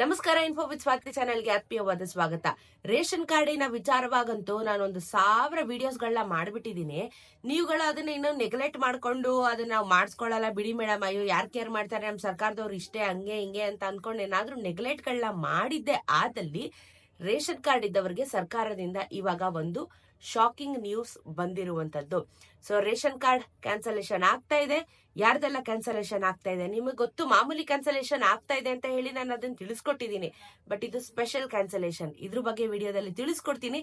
ನಮಸ್ಕಾರ info with Swati ಚಾನೆಲ್ಗೆ ಆತ್ಮೀಯವಾದ ಸ್ವಾಗತ. ರೇಷನ್ ಕಾರ್ಡಿನ ವಿಚಾರವಾಗಂತೂ ನಾನೊಂದು ಸಾವಿರ ವಿಡಿಯೋಸ್ಗಳನ್ನ ಮಾಡಿಬಿಟ್ಟಿದ್ದೀನಿ. ನೀವುಗಳು ಅದನ್ನ ಇನ್ನೂ ನೆಗ್ಲೆಕ್ಟ್ ಮಾಡ್ಕೊಂಡು ಅದನ್ನ ನಾವು ಮಾಡಿಸ್ಕೊಳ್ಳಲ್ಲ. ಬಿಡಿ ಮೇಡಮ್, ಅಯ್ಯೋ, ಯಾರು ಕೇರ್ ಮಾಡ್ತಾರೆ? ನಮ್ಮ ಸರ್ಕಾರದವ್ರು ಇಷ್ಟೇ, ಹಂಗೆ, ಹಿಂಗೆ ಅಂತ ಅನ್ಕೊಂಡು ಏನಾದರೂ ನೆಗ್ಲೆಕ್ಟ್ಗಳನ್ನ ಮಾಡಿದ್ದೆ. ಆದಲ್ಲಿ ರೇಷನ್ ಕಾರ್ಡ್ ಇದ್ದವರಿಗೆ ಸರ್ಕಾರದಿಂದ ಇವಾಗ ಒಂದು ಶಾಕಿಂಗ್ ನ್ಯೂಸ್ ಬಂದಿರುವಂತದ್ದು. ಸೊ ರೇಷನ್ ಕಾರ್ಡ್ ಕ್ಯಾನ್ಸಲೇಷನ್ ಆಗ್ತಾ ಇದೆ. ಯಾರ್ದೆಲ್ಲ ಕ್ಯಾನ್ಸಲೇಷನ್ ಆಗ್ತಾ ಇದೆ? ನಿಮಗೆ ಗೊತ್ತು, ಮಾಮೂಲಿ ಕ್ಯಾನ್ಸಲೇಷನ್ ಆಗ್ತಾ ಇದೆ ಅಂತ ಹೇಳಿ ನಾನು ಅದನ್ನ ತಿಳಿಸ್ಕೊಟ್ಟಿದ್ದೀನಿ. ಬಟ್ ಇದು ಸ್ಪೆಷಲ್ ಕ್ಯಾನ್ಸಲೇಷನ್ ಇದ್ರ ಬಗ್ಗೆ ವಿಡಿಯೋದಲ್ಲಿ ತಿಳಿಸ್ಕೊಡ್ತೀನಿ.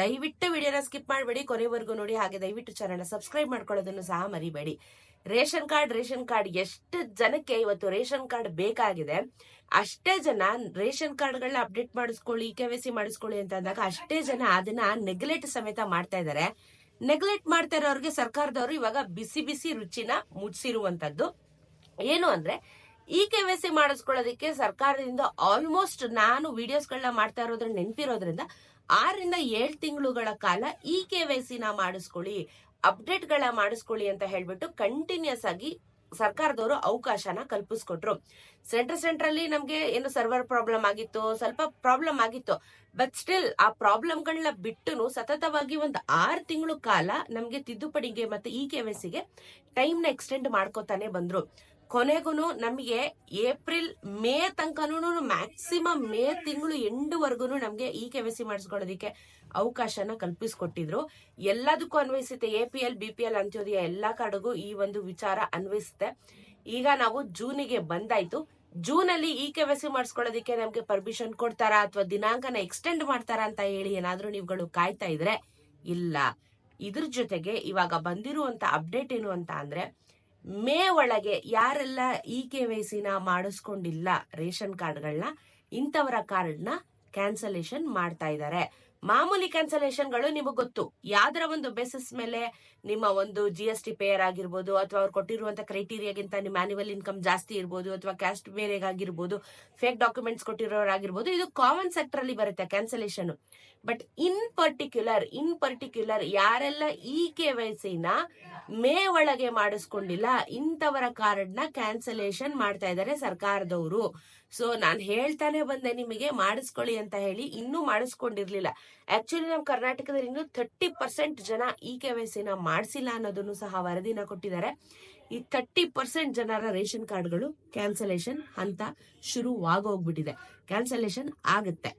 ದಯವಿಟ್ಟು ವಿಡಿಯೋನ ಸ್ಕಿಪ್ ಮಾಡಬೇಡಿ. ಕೊನೆವರೆಗೂ ನೋಡಿ ಹಾಗೆ ದಯವಿಟ್ಟು ಚಾನಲ್ ಸಬ್ಸ್ಕ್ರೈಬ್ ಮಾಡ್ಕೊಳ್ಳೋದನ್ನು ಸಹ ಮರಿಬೇಡಿ. ರೇಷನ್ ಕಾರ್ಡ್ ರೇಷನ್ ಕಾರ್ಡ್ ಎಷ್ಟು ಜನಕ್ಕೆ ಇವತ್ತು ರೇಷನ್ ಕಾರ್ಡ್ ಬೇಕಾಗಿದೆ, ಅಷ್ಟೇ ಜನ ರೇಷನ್ ಕಾರ್ಡ್ಗಳನ್ನ ಅಪ್ಡೇಟ್ ಮಾಡಿಸ್ಕೊಳ್ಳಿ ಕೆ ವೈ ಸಿ ಮಾಡಿಸ್ಕೊಳ್ಳಿ ಅಂತ ಅಂದಾಗ ಅಷ್ಟೇ ಜನ ಅದನ್ನ ನೆಗ್ಲೆಕ್ಟ್ ಸಮೇತ ಮಾಡ್ತಾ ಇದ್ದಾರೆ ನೆಗ್ಲೆಕ್ಟ್ ಮಾಡ್ತಾ ಇರೋರಿಗೆ ಸರ್ಕಾರದವರು ಇವಾಗ ಬಿಸಿ ಬಿಸಿ ರುಚಿನ ಮುಟ್ಸಿರುವಂತದ್ದು. ಏನು ಅಂದ್ರೆ, ಈ ಕೆ ವೈ ಸಿ ಮಾಡಿಸ್ಕೊಳ್ಳೋದಕ್ಕೆ ಸರ್ಕಾರದಿಂದ ಆಲ್ಮೋಸ್ಟ್ ನಾನು ವಿಡಿಯೋಸ್ಗಳನ್ನ ಮಾಡ್ತಾ ಇರೋದ್ರ ನೆನಪಿರೋದ್ರಿಂದ ಆರರಿಂದ ಏಳು ತಿಂಗಳುಗಳ ಕಾಲ ಈ ಕೆ ವೈ ಸಿನ ಮಾಡಿಸ್ಕೊಳ್ಳಿ ಅಪ್ಡೇಟ್ಗಳ ಮಾಡಿಸ್ಕೊಳ್ಳಿ ಅಂತ ಹೇಳ್ಬಿಟ್ಟು ಕಂಟಿನ್ಯೂಸ್ ಆಗಿ ಸರ್ಕಾರದವರು ಅವಕಾಶನ ಕಲ್ಪಿಸ್ಕೊಟ್ರು. ಸೆಂಟರ್ ಸೆಂಟ್ರಲ್ಲಿ ನಮ್ಗೆ ಏನು ಸರ್ವರ್ ಪ್ರಾಬ್ಲಮ್ ಆಗಿತ್ತು, ಸ್ವಲ್ಪ ಪ್ರಾಬ್ಲಮ್ ಆಗಿತ್ತು ಬಟ್ ಸ್ಟಿಲ್ ಆ ಪ್ರಾಬ್ಲಮ್ಗಳನ್ನ ಬಿಟ್ಟು ಸತತವಾಗಿ ಒಂದು ಆರು ತಿಂಗಳು ಕಾಲ ನಮ್ಗೆ ತಿದ್ದುಪಡಿಗೆ ಮತ್ತೆ ಇ ಕೆ ಗೆ ಟೈಮ್ನ ಎಕ್ಸ್ಟೆಂಡ್ ಮಾಡ್ಕೋತಾನೆ ಬಂದ್ರು. ಕೊನೆಗೂ ನಮಗೆ ಏಪ್ರಿಲ್ ಮೇ ತನಕನೂ ಮ್ಯಾಕ್ಸಿಮಮ್ ಮೇ ತಿಂಗಳು ಎಂಡುವರೆಗೂ ನಮಗೆ ಇ ಕೆ ಸಿ ಮಾಡಿಸ್ಕೊಳ್ಳೋದಕ್ಕೆ ಅವಕಾಶನ ಕಲ್ಪಿಸ್ಕೊಟ್ಟಿದ್ರು. ಎಲ್ಲದಕ್ಕೂ ಅನ್ವಯಿಸುತ್ತೆ, A P L, B P L Antyodaya ಎಲ್ಲ ಕಾರ್ಡ್ಗೂ ಈ ಒಂದು ವಿಚಾರ ಅನ್ವಯಿಸುತ್ತೆ. ಈಗ ನಾವು ಜೂನಿಗೆ ಬಂದಾಯ್ತು. ಜೂನ್ ಅಲ್ಲಿ ಇ ಕೆ ಸಿ ಮಾಡಿಸ್ಕೊಳ್ಳೋದಕ್ಕೆ ನಮಗೆ ಪರ್ಮಿಷನ್ ಕೊಡ್ತಾರಾ ಅಥವಾ ದಿನಾಂಕನ ಎಕ್ಸ್ಟೆಂಡ್ ಮಾಡ್ತಾರಾ ಅಂತ ಹೇಳಿ ಏನಾದ್ರೂ ನೀವುಗಳು ಕಾಯ್ತಾ ಇದ್ರೆ ಇಲ್ಲ. ಇದ್ರ ಜೊತೆಗೆ ಇವಾಗ ಬಂದಿರುವಂತ ಅಪ್ಡೇಟ್ ಏನು ಅಂತ ಅಂದ್ರೆ ಮೇ ಒಳಗೆ ಯಾರೆಲ್ಲ ಇ ಕೆ ವೈ ಸಿನ ಮಾಡಿಸ್ಕೊಂಡಿಲ್ಲ ರೇಷನ್ ಕಾರ್ಡ್ಗಳನ್ನ ಇಂಥವರ ಕಾರ್ಡ್ನ ಕ್ಯಾನ್ಸಲೇಷನ್ ಮಾಡ್ತಾ ಇದ್ದಾರೆ ಮಾಮೂಲಿ ಕ್ಯಾನ್ಸಲೇಷನ್ಗಳು ನಿಮಗೆ ಗೊತ್ತು. ಯಾವ್ದರ ಒಂದು ಬೇಸಿಸ್ ಮೇಲೆ ನಿಮ್ಮ ಒಂದು ಜಿ ಎಸ್ ಟಿ ಪೇಯರ್ ಆಗಿರ್ಬೋದು ಅಥವಾ ಅವ್ರು ಕೊಟ್ಟಿರುವಂತ ಕ್ರೈಟೀರಿಯಾಗಿಂತ ನಿಮ್ಮ ಆನ್ಯುವಲ್ ಇನ್ಕಮ್ ಜಾಸ್ತಿ ಇರ್ಬೋದು ಅಥವಾ ಕ್ಯಾಸ್ಟ್ ಬೇರೆಗಾಗಿರ್ಬೋದು ಫೇಕ್ ಡಾಕ್ಯುಮೆಂಟ್ಸ್ ಕೊಟ್ಟಿರೋರಾಗಿರ್ಬೋದು, ಇದು ಕಾಮನ್ ಸೆಕ್ಟರ್ ಅಲ್ಲಿ ಬರುತ್ತೆ cancellation but in particular in particular ಯಾರೆಲ್ಲ ಇ ಕೆ ವೈ ಸಿನ ಮೇ ಒಳಗೆ ಮಾಡಿಸ್ಕೊಂಡಿಲ್ಲ, ಇಂಥವರ ಕಾರ್ಡ್ನ ಕ್ಯಾನ್ಸಲೇಷನ್ ಮಾಡ್ತಾ ಇದ್ದಾರೆ ಸರ್ಕಾರದವರು. ಸೊ ನಾನು ಹೇಳ್ತಾನೆ ಬಂದೆ ನಿಮಗೆ ಮಾಡಿಸ್ಕೊಳ್ಳಿ ಅಂತ ಹೇಳಿ, ಇನ್ನೂ ಮಾಡಿಸ್ಕೊಂಡಿರ್ಲಿಲ್ಲ. ಆಕ್ಚುಲಿ ನಮ್ಮ ಕರ್ನಾಟಕದಲ್ಲಿ ಇನ್ನೂ ಥರ್ಟಿ ಪರ್ಸೆಂಟ್ ಜನ ಇ ಕೆ ವೈ ಸಿನ ಮಾಡಿಸಿಲ್ಲ ಅನ್ನೋದನ್ನು ಸಹ ವರದಿನ ಕೊಟ್ಟಿದ್ದಾರೆ. ಈ ಥರ್ಟಿ ಪರ್ಸೆಂಟ್ ಜನರ ರೇಷನ್ ಕಾರ್ಡ್ಗಳು ಕ್ಯಾನ್ಸಲೇಷನ್ ಅಂತ ಶುರುವಾಗೋಗ್ಬಿಟ್ಟಿದೆ. ಕ್ಯಾನ್ಸಲೇಷನ್ ಆಗುತ್ತೆ.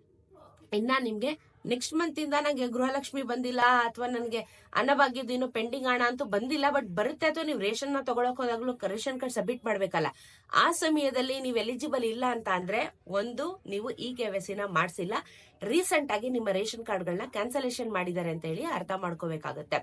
ಇನ್ನ ನಿಮ್ಗೆ ನೆಕ್ಸ್ಟ್ ಮಂತ್ ಇಂದ ನಂಗೆ ಗೃಹಲಕ್ಷ್ಮಿ ಬಂದಿಲ್ಲ ಅಥವಾ ನನಗೆ ಅನ್ನಭಾಗ್ಯದ ಏನು ಪೆಂಡಿಂಗ್ ಹಣ ಅಂತೂ ಬಂದಿಲ್ಲ ಬಟ್ ಬರುತ್ತೆ ಅಥವಾ ನೀವು ರೇಷನ್ನ ತಗೊಳಕ್ ಹೋದಾಗ್ಲೂ ರೇಷನ್ ಕಾರ್ಡ್ ಸಬ್ಮಿಟ್ ಮಾಡ್ಬೇಕಲ್ಲ. ಆ ಸಮಯದಲ್ಲಿ ನೀವು ಎಲಿಜಿಬಲ್ ಇಲ್ಲ ಅಂತ ಅಂದ್ರೆ ಒಂದು, ನೀವು ಈ ಕೆ ವೈ ಸಿನ ಮಾಡಿಸಿಲ್ಲ. ರೀಸೆಂಟ್ ಆಗಿ ನಿಮ್ಮ ರೇಷನ್ ಕಾರ್ಡ್ಗಳನ್ನ ಕ್ಯಾನ್ಸಲೇಷನ್ ಮಾಡಿದ್ದಾರೆ ಅಂತ ಹೇಳಿ ಅರ್ಥ ಮಾಡ್ಕೋಬೇಕಾಗುತ್ತೆ.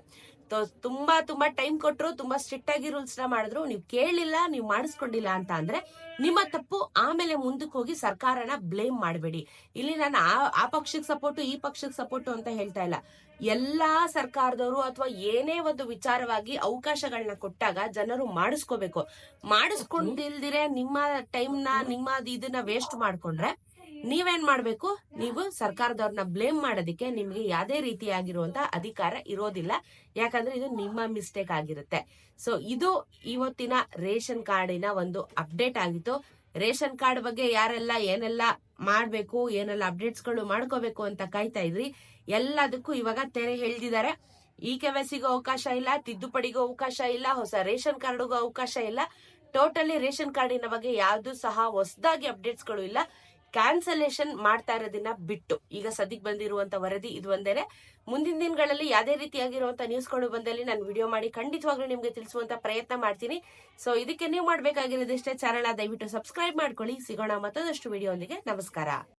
ತುಂಬಾ ತುಂಬಾ ಟೈಮ್ ಕೊಟ್ಟರು ತುಂಬಾ ಸ್ಟ್ರಿಕ್ಟ್ ಆಗಿ ರೂಲ್ಸ್ನ ಮಾಡಿದ್ರು ನೀವು ಕೇಳಿಲ್ಲ ನೀವು ಮಾಡಿಸ್ಕೊಂಡಿಲ್ಲ ಅಂತ ಅಂದ್ರೆ ನಿಮ್ಮ ತಪ್ಪು ಆಮೇಲೆ ಮುಂದಕ್ಕೆ ಹೋಗಿ ಸರ್ಕಾರನ ಬ್ಲೇಮ್ ಮಾಡಬೇಡಿ. ಇಲ್ಲಿ ನಾನು ಆ ಪಕ್ಷಕ್ಕೆ ಸಪೋರ್ಟ್ ಈ ಪಕ್ಷಕ್ಕೆ ಸಪೋರ್ಟು ಅಂತ ಹೇಳ್ತಾ ಇಲ್ಲ. ಎಲ್ಲಾ ಸರ್ಕಾರದವರು ಅಥವಾ ಏನೇ ಒಂದು ವಿಚಾರವಾಗಿ ಅವಕಾಶಗಳನ್ನ ಕೊಟ್ಟಾಗ ಜನರು ಮಾಡಿಸ್ಕೋಬೇಕು. ಮಾಡಿಸ್ಕೊಂಡಿಲ್ದಿರೆ ನಿಮ್ಮ ಟೈಮ್ನ ನಿಮ್ಮ ಇದನ್ನ ವೇಸ್ಟ್ ಮಾಡ್ಕೊಂಡ್ರೆ ನೀವೇನ್ ಮಾಡ್ಬೇಕು? ನೀವು ಸರ್ಕಾರದವ್ರನ್ನ ಬ್ಲೇಮ್ ಮಾಡೋದಕ್ಕೆ ನಿಮ್ಗೆ ಯಾವ್ದೇ ರೀತಿಯಾಗಿರುವಂತ ಅಧಿಕಾರ ಇರೋದಿಲ್ಲ. ಯಾಕಂದ್ರೆ ಇದು ನಿಮ್ಮ ಮಿಸ್ಟೇಕ್ ಆಗಿರುತ್ತೆ. ಸೊ ಇದು ಇವತ್ತಿನ ರೇಷನ್ ಕಾರ್ಡಿನ ಒಂದು ಅಪ್ಡೇಟ್ ಆಗಿತ್ತು. ರೇಷನ್ ಕಾರ್ಡ್ ಬಗ್ಗೆ ಯಾರೆಲ್ಲ ಏನೆಲ್ಲ ಮಾಡ್ಬೇಕು, ಏನೆಲ್ಲ ಅಪ್ಡೇಟ್ಸ್ಗಳು ಮಾಡ್ಕೋಬೇಕು ಅಂತ ಕಾಯ್ತಾ ಇದ್ರಿ. ಎಲ್ಲದಕ್ಕೂ ಇವಾಗ ತೆರೆ ಹೇಳ್ದಿದ್ದಾರೆ. ಈ ಸಿಗೂ ಅವಕಾಶ ಇಲ್ಲ, ತಿದ್ದುಪಡಿಗೂ ಅವಕಾಶ ಇಲ್ಲ, ಹೊಸ ರೇಷನ್ ಕಾರ್ಡ್ಗೂ ಅವಕಾಶ ಇಲ್ಲ. ಟೋಟಲಿ ರೇಷನ್ ಕಾರ್ಡಿನ ಬಗ್ಗೆ ಯಾವ್ದು ಸಹ ಹೊಸದಾಗಿ ಅಪ್ಡೇಟ್ಸ್ಗಳು ಇಲ್ಲ. ಕ್ಯಾನ್ಸಲೇಷನ್ ಮಾಡ್ತಾ ಇರೋದನ್ನ ಬಿಟ್ಟು. ಈಗ ಸದ್ಯಕ್ಕೆ ಬಂದಿರುವಂತ ವರದಿ ಇದು ಒಂದೇನೆ. ಮುಂದಿನ ದಿನಗಳಲ್ಲಿ ಯಾವುದೇ ರೀತಿಯಾಗಿರುವಂತ ನ್ಯೂಸ್ಗಳು ಬಂದಲ್ಲಿ ನಾನು ವಿಡಿಯೋ ಮಾಡಿ ಖಂಡಿತವಾಗ್ಲೂ ನಿಮ್ಗೆ ತಿಳಿಸುವಂತ ಪ್ರಯತ್ನ ಮಾಡ್ತೀನಿ. ಸೊ ಇದಕ್ಕೆ ನೀವು ಮಾಡ್ಬೇಕಾಗಿರೋದಿಷ್ಟೇ ಚಾನಲ್ ದಯವಿಟ್ಟು ಸಬ್ಸ್ಕ್ರೈಬ್ ಮಾಡ್ಕೊಳ್ಳಿ. ಸಿಗೋಣ ಮತ್ತೊಂದಷ್ಟು ವಿಡಿಯೋ ನಮಸ್ಕಾರ.